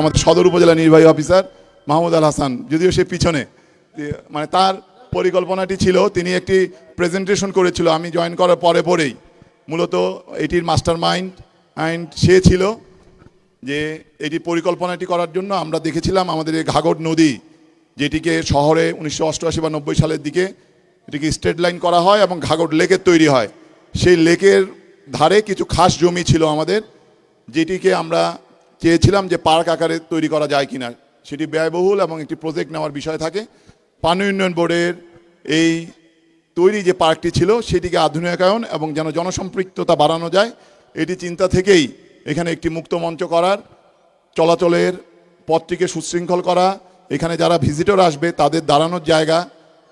আমাদের সদর উপজেলা নির্বাহী অফিসার মাহমুদ আল হাসান, যদিও সে পিছনে। মানে তার পরিকল্পনাটি ছিল, তিনি একটি প্রেজেন্টেশন করেছিল, আমি জয়েন করার পরে পরেই। মূলত এটির মাস্টার মাইন্ড অ্যান্ড সে ছিল যে এটি পরিকল্পনাটি করার জন্য আমরা দেখেছিলাম আমাদের এই ঘাগর নদী, যেটিকে শহরে উনিশশো অষ্টআশি বা নব্বই সালের দিকে এটিকে স্ট্রেট লাইন করা হয় এবং ঘাগর লেকের তৈরি হয়। সেই লেকের ধারে কিছু খাস জমি ছিল আমাদের, যেটিকে আমরা চেয়েছিলাম যে পার্ক আকারে তৈরি করা যায় কিনা। সেটি ব্যয়বহুল এবং একটি প্রজেক্ট নেওয়ার বিষয় থাকে। পানি উন্নয়ন বোর্ডের এই তৈরি যে পার্কটি ছিল, সেটিকে আধুনিকায়ন এবং যেন জনসম্পৃক্ততা বাড়ানো যায়, এটি চিন্তা থেকেই এখানে একটি মুক্ত মঞ্চ করার, চলাচলের পথটিকে সুশৃঙ্খল করা, এখানে যারা ভিজিটর আসবে তাদের দাঁড়ানোর জায়গা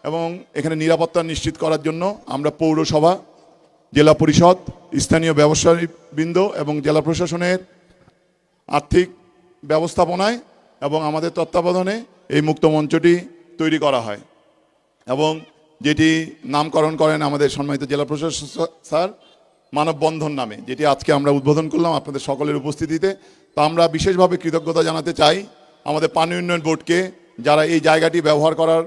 এবং এখানে নিরাপত্তা নিশ্চিত করার জন্য আমরা পৌরসভা, জেলা পরিষদ, স্থানীয় ব্যবসায়ীবৃন্দ এবং জেলা প্রশাসনের আর্থিক ব্যবস্থাপনায় এবং আমাদের তত্ত্বাবধানে এই মুক্ত মঞ্চটি তৈরি করা হয় এবং যেটি নামকরণ করেন আমাদের সম্মানিত জেলা প্রশাসক স্যার মানববন্ধন নামে, যেটি আজকে আমরা উদ্বোধন করলাম আপনাদের সকলের উপস্থিতিতে। তো আমরা বিশেষভাবে কৃতজ্ঞতা জানাতে চাই আমাদের পানি উন্নয়ন বোর্ডকে, যারা এই জায়গাটি ব্যবহার করার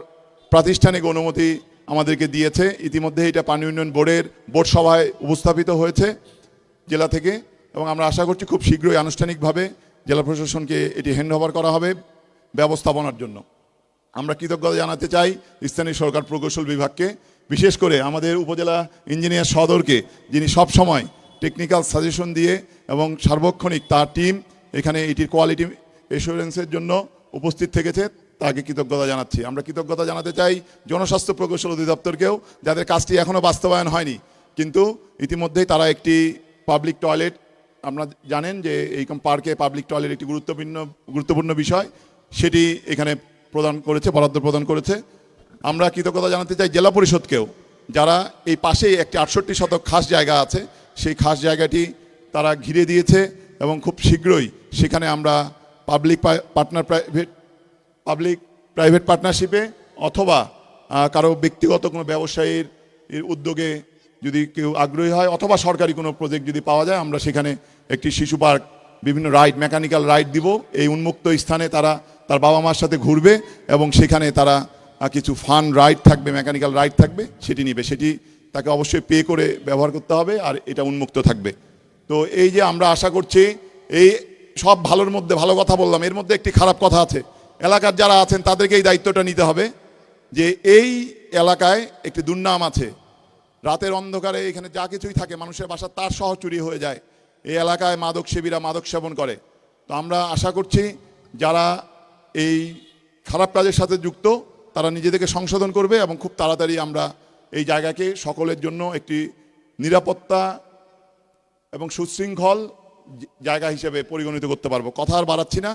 প্রাতিষ্ঠানিক অনুমতি আমাদেরকে দিয়েছে। ইতিমধ্যে এটা পানি উন্নয়ন বোর্ডের বোর্ড সভায় উপস্থাপিত হয়েছে জেলা থেকে। এবং আমরা আশা করছি খুব শীঘ্রই আনুষ্ঠানিকভাবে জেলা প্রশাসনকে এটি হ্যান্ড করা হবে ব্যবস্থাপনার জন্য। আমরা কৃতজ্ঞতা জানাতে চাই স্থানীয় সরকার প্রকৌশল বিভাগকে, বিশেষ করে আমাদের উপজেলা ইঞ্জিনিয়ার সদরকে, যিনি সব সময় টেকনিক্যাল সাজেশন দিয়ে এবং সার্বক্ষণিক তার টিম এখানে এটির কোয়ালিটি এসুরেন্সের জন্য উপস্থিত থেকেছে, তাকে কৃতজ্ঞতা জানাচ্ছি। আমরা কৃতজ্ঞতা জানাতে চাই জনস্বাস্থ্য প্রকৌশল অধিদপ্তরকেও, যাদের কাজটি এখনও বাস্তবায়ন হয়নি। কিন্তু ইতিমধ্যেই তারা একটি পাবলিক টয়লেট আপনারা জানেন যে এই পার্কে পাবলিক টয়লেট একটি গুরুত্বপূর্ণ গুরুত্বপূর্ণ বিষয়। সেটি এখানে প্রদান করেছে, বরাদ্দ প্রদান করেছে। আমরা কৃতজ্ঞতা জানাতে চাই জেলা পরিষদকেও, যারা এই পাশেই একটি আটষট্টি শতক খাস জায়গা আছে, সেই খাস জায়গাটি তারা ঘিরে দিয়েছে এবং খুব শীঘ্রই সেখানে আমরা public partner private public private পার্টনারশিপে অথবা কারও ব্যক্তিগত কোনো ব্যবসায়ীর উদ্যোগে যদি কেউ আগ্রহী হয় অথবা সরকারি কোনো প্রজেক্ট যদি পাওয়া যায়, আমরা সেখানে একটি শিশু পার্ক, বিভিন্ন রাইড মেকানিক্যাল রাইড দিব। এই উন্মুক্ত স্থানে তারা, তার বাবা মার সাথে ঘুরবে এবং সেখানে তারা কিছু ফান রাইড থাকবে মেকানিক্যাল রাইড থাকবে, সেটি নিবে। সেটি তাকে অবশ্যই পে করে ব্যবহার করতে হবে আর এটা উন্মুক্ত থাকবে। তো এই যে আমরা আশা করছি, এই সব ভালোর মধ্যে ভালো কথা বললাম, এর মধ্যে একটি খারাপ কথা আছে। এলাকার যারা আছেন, তাদেরকে এই দায়িত্বটা নিতে হবে যে এই এলাকায় একটি দুর্নাম আছে। রাতের অন্ধকারে এখানে যা কিছুই থাকে, মানুষের বাসা তার সহ চুরি হয়ে যায়। এই এলাকায় মাদক সেবীরা মাদক সেবন করে। তো আমরা আশা করছি যারা এই খারাপ কাজের সাথে যুক্ত, তারা নিজেদেরকে সংশোধন করবে এবং খুব তাড়াতাড়ি আমরা এই জায়গাকে সকলের জন্য একটি নিরাপত্তা এবং সুশৃঙ্খল জায়গা হিসেবে পরিগণিত করতে পারব। কথা আর বাড়াচ্ছি না।